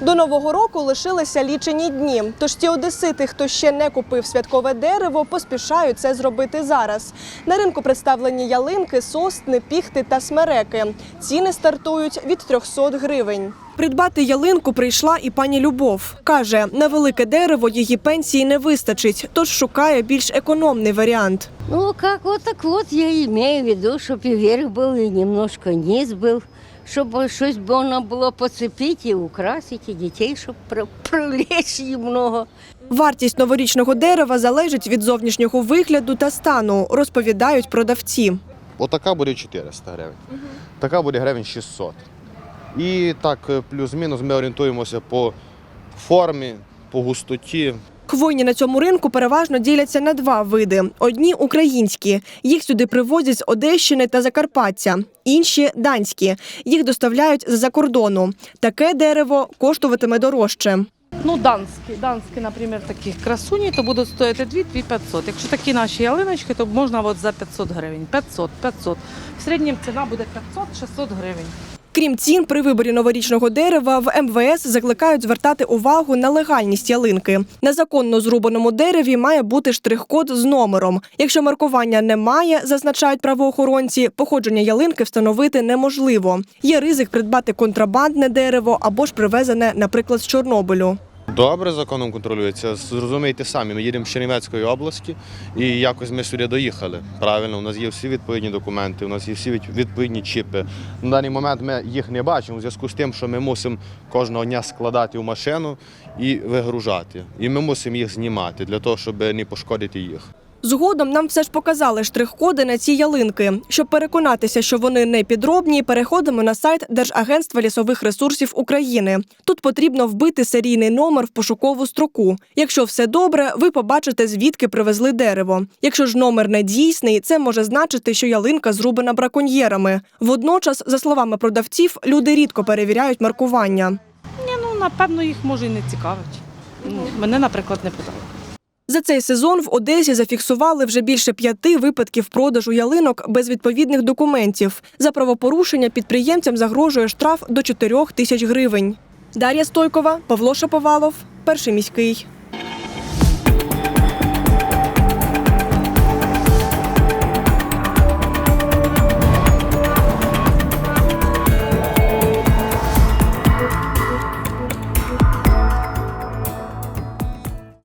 До нового року лишилися лічені дні. Тож ті одесити, хто ще не купив святкове дерево, поспішають це зробити зараз. На ринку представлені ялинки, сосни, піхти та смереки. Ціни стартують від 300 гривень. Придбати ялинку прийшла і пані Любов. Каже, на велике дерево її пенсії не вистачить, тож шукає більш економний варіант. Ну, как вот так вот я имею в виду, чтобы и вверх был, и немножко низ был, чтобы щось можна було поцепити і украсити, і дітей, щоб привлечь немного. Вартість новорічного дерева залежить від зовнішнього вигляду та стану, розповідають продавці. Отака буде 400 гривень. Така буде гривень 600. І так, е, плюс-мінус, ми орієнтуємося по формі, по густоті. Хвойні на цьому ринку переважно діляться на два види: одні українські, їх сюди привозять з Одещини та Закарпаття, інші данські. Їх доставляють з-за кордону. Таке дерево коштуватиме дорожче. Ну, данські, данські, наприклад, такі красуні, то будуть стоїти 2 500. Якщо такі наші ялиночки, то можна от за 500 гривень. 500, 500. В середньому ціна буде 500-600 гривень. Крім цін, при виборі новорічного дерева в МВС закликають звертати увагу на легальність ялинки. На законно зрубаному дереві має бути штрих-код з номером. Якщо маркування немає, зазначають правоохоронці, походження ялинки встановити неможливо. Є ризик придбати контрабандне дерево або ж привезене, наприклад, з Чорнобилю. Добре законом контролюється. Зрозумійте самі, ми їдемо з Чернівецької області і якось ми сюди доїхали. Правильно, у нас є всі відповідні документи, у нас є всі відповідні чіпи. На даний момент ми їх не бачимо у зв'язку з тим, що ми мусимо кожного дня складати в машину і вигружати. І ми мусимо їх знімати для того, щоб не пошкодити їх. Згодом нам все ж показали штрих-коди на ці ялинки. Щоб переконатися, що вони не підробні, переходимо на сайт Держагентства лісових ресурсів України. Тут потрібно вбити серійний номер в пошукову строку. Якщо все добре, ви побачите, звідки привезли дерево. Якщо ж номер не дійсний, це може значити, що ялинка зрубана браконьєрами. Водночас, за словами продавців, люди рідко перевіряють маркування. Ні, ну, напевно, їх може і не цікавить. Мене, наприклад, не питали. За цей сезон в Одесі зафіксували вже більше п'яти випадків продажу ялинок без відповідних документів. За правопорушення підприємцям загрожує штраф до 4 тисяч гривень. Дар'я Стойкова, Павло Шаповалов, перший міський.